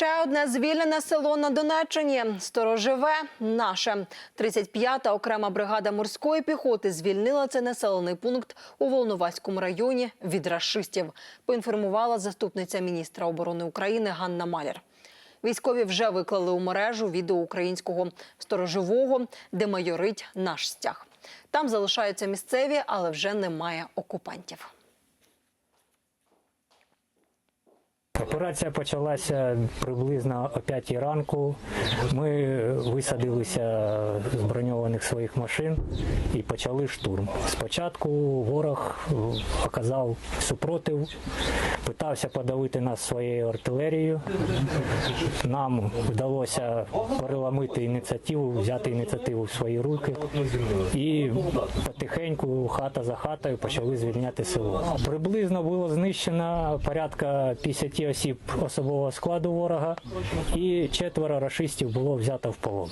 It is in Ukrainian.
Ще одне звільнене село на Донеччині. Сторожеве наше. 35-та окрема бригада морської піхоти звільнила цей населений пункт у Волноваському районі від рашистів. Поінформувала заступниця міністра оборони України Ганна Маляр. Військові вже виклали у мережу відео українського сторожового, де майорить наш стяг. Там залишаються місцеві, але вже немає окупантів. Операція почалася приблизно о 5 ранку. Ми висадилися з броньованих своїх машин і почали штурм. Спочатку ворог оказав супротив, питався подавити нас своєю артилерією. Нам вдалося переламити ініціативу, взяти ініціативу в свої руки і потихеньку хата за хатою почали звільняти село. Приблизно було знищено порядка 50 осіб особового складу ворога, і четверо рашистів було взято в полон.